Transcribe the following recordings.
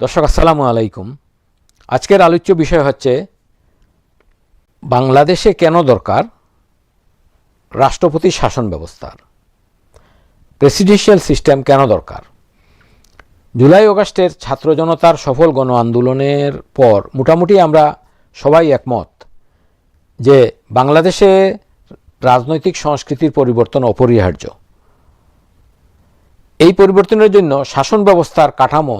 দর্শক, আসসালামু আলাইকুম। আজকের আলোচ্য বিষয় হচ্ছে, বাংলাদেশে কেন দরকার রাষ্ট্রপতি শাসন ব্যবস্থার? প্রেসিডেন্সিয়াল সিস্টেম কেন দরকার? জুলাই অগাস্টের ছাত্র জনতার সফল গণ আন্দোলনের পর মোটামুটি আমরা সবাই একমত যে বাংলাদেশে রাজনৈতিক সংস্কৃতির পরিবর্তন অপরিহার্য। এই পরিবর্তনের জন্য শাসন ব্যবস্থার কাঠামো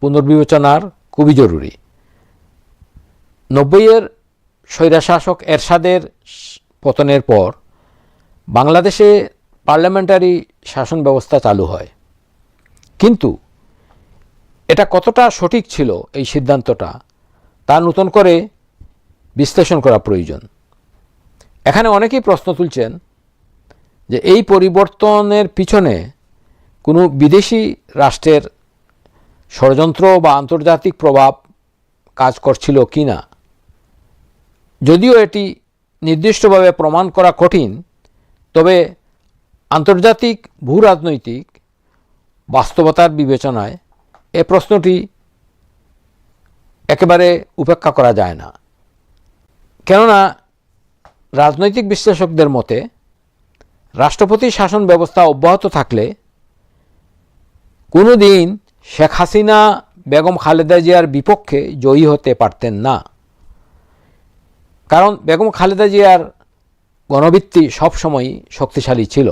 পুনর্বিবেচনার খুবই জরুরি। নব্বইয়ের স্বৈরাশাসক এরশাদের পতনের পর বাংলাদেশে পার্লামেন্টারি শাসন ব্যবস্থা চালু হয়। কিন্তু এটা কতটা সঠিক ছিল এই সিদ্ধান্তটা তা নতুন করে বিশ্লেষণ করা প্রয়োজন। এখানে অনেকেই প্রশ্ন তুলছেন যে এই পরিবর্তনের পিছনে কোনো বিদেশি রাষ্ট্রের ষড়যন্ত্র বা আন্তর্জাতিক প্রভাব কাজ করছিল কি না যদিও এটি নির্দিষ্টভাবে প্রমাণ করা কঠিন, তবে আন্তর্জাতিক ভূ রাজনৈতিক বাস্তবতার বিবেচনায় এ প্রশ্নটি একেবারে উপেক্ষা করা যায় না। কেননা, রাজনৈতিক বিশ্লেষকদের মতে, রাষ্ট্রপতি শাসন ব্যবস্থা অব্যাহত থাকলে কোনো দিন শেখ হাসিনা, বেগম খালেদা জিয়ার বিপক্ষে জয়ী হতে পারতেন না। কারণ বেগম খালেদা জিয়ার গণভিত্তি সবসময়ই শক্তিশালী ছিল।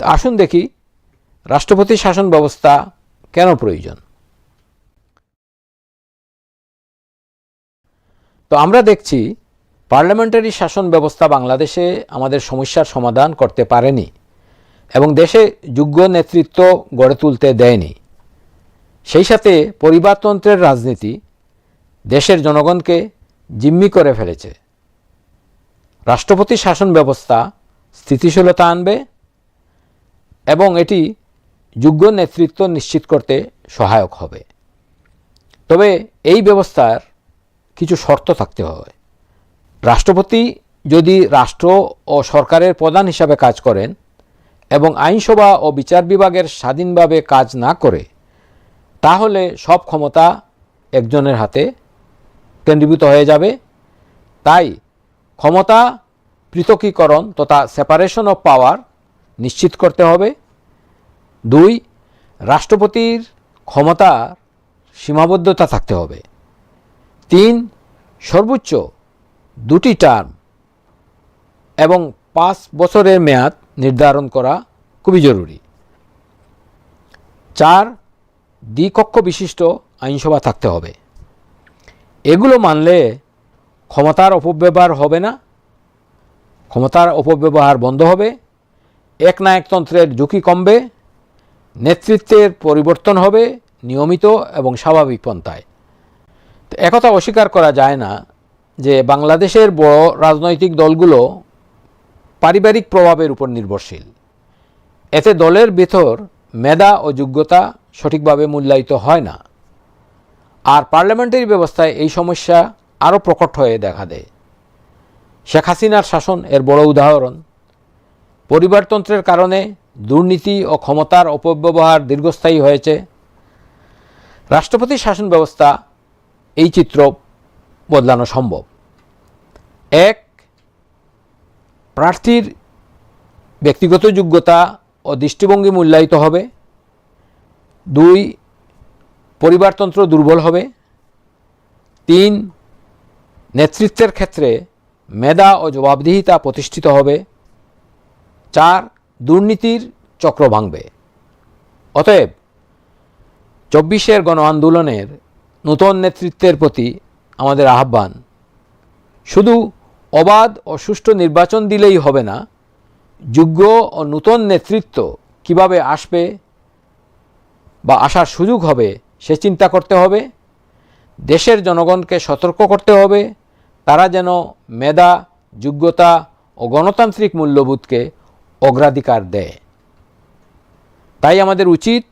তো আসুন দেখি রাষ্ট্রপতি শাসন ব্যবস্থা কেন প্রয়োজন? তো আমরা দেখছি পার্লামেন্টারি শাসন ব্যবস্থা বাংলাদেশে আমাদের সমস্যার সমাধান করতে পারেনি এবং দেশে যোগ্য নেতৃত্ব গড়ে তুলতে দেয়নি। সেই সাথে পরিবারতন্ত্রের রাজনীতি দেশের জনগণকে জিম্মি করে ফেলেছে। রাষ্ট্রপতি শাসন ব্যবস্থা স্থিতিশীলতা আনবে এবং এটি যোগ্য নেতৃত্ব নিশ্চিত করতে সহায়ক হবে। তবে এই ব্যবস্থার কিছু শর্ত থাকতে হবে। রাষ্ট্রপতি যদি রাষ্ট্র ও সরকারের প্রধান হিসাবে কাজ করেন এবং আইনসভা ও বিচার বিভাগের স্বাধীনভাবে কাজ না করে তাহলে সব ক্ষমতা একজনের হাতে কেন্দ্রীভূত হয়ে যাবে। তাই ক্ষমতা পৃথকীকরণ তথা সেপারেশন অফ পাওয়ার নিশ্চিত করতে হবে। দুই, রাষ্ট্রপতির ক্ষমতার সীমাবদ্ধতা থাকতে হবে। তিন, সর্বোচ্চ দুটি টার্ম এবং পাঁচ বছরের মেয়াদ নির্ধারণ করা খুবই জরুরি। চার দ্বিকক্ষ বিশিষ্ট আইনসভা থাকতে হবে। এগুলো মানলে ক্ষমতার অপব্যবহার হবে না। ক্ষমতার অপব্যবহার বন্ধ হবে। একনায়কতন্ত্রের ঝুঁকি কমবে। নেতৃত্বের পরিবর্তন হবে নিয়মিত এবং স্বাভাবিক পন্থায়। তো একথা অস্বীকার করা যায় না যে বাংলাদেশের বড় রাজনৈতিক দলগুলো পারিবারিক প্রভাবের উপর নির্ভরশীল। এতে দলের ভেতর মেধা ও যোগ্যতা সঠিকভাবে মূল্যায়িত হয় না। আর পার্লামেন্টারি ব্যবস্থায় এই সমস্যা আরও প্রকট হয়ে দেখা দেয়। শেখ হাসিনার শাসন এর বড় উদাহরণ। পরিবারতন্ত্রের কারণে দুর্নীতি ও ক্ষমতার অপব্যবহার দীর্ঘস্থায়ী হয়েছে। রাষ্ট্রপতি শাসন ব্যবস্থা এই চিত্র বদলানো সম্ভব। এক, প্রার্থীর ব্যক্তিগত যোগ্যতা ও দৃষ্টিভঙ্গি মূল্যায়িত হবে। দুই, পরিবারতন্ত্র দুর্বল হবে। তিন, নেতৃত্বের ক্ষেত্রে মেধা ও জবাবদিহিতা প্রতিষ্ঠিত হবে। চার, দুর্নীতির চক্র ভাঙবে। অতএব চব্বিশের গণ আন্দোলনের নূতন নেতৃত্বের প্রতি আমাদের আহ্বান, শুধু অবাধ ও সুষ্ঠু নির্বাচন দিলেই হবে না, যোগ্য ও নূতন নেতৃত্ব কীভাবে আসবে বা আসার সুযোগ হবে, সে চিন্তা করতে হবে। দেশের জনগণকে সতর্ক করতে হবে। তারা যেন মেধা, যোগ্যতা ও গণতান্ত্রিক মূল্যবোধকে অগ্রাধিকার দেয়। তাই আমাদের উচিত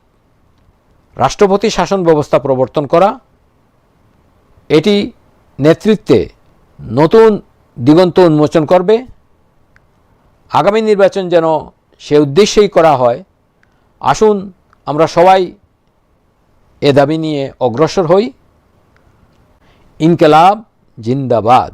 রাষ্ট্রপতি শাসন ব্যবস্থা প্রবর্তন করা। এটি নেতৃত্বে নতুন দিগন্ত উন্মোচন করবে। আগামী নির্বাচন যেন সে উদ্দেশ্যেই করা হয়, আসুন আমরা সবাই এ দাবি নিয়ে অগ্রসর হই। ইনকেলাব জিন্দাবাদ।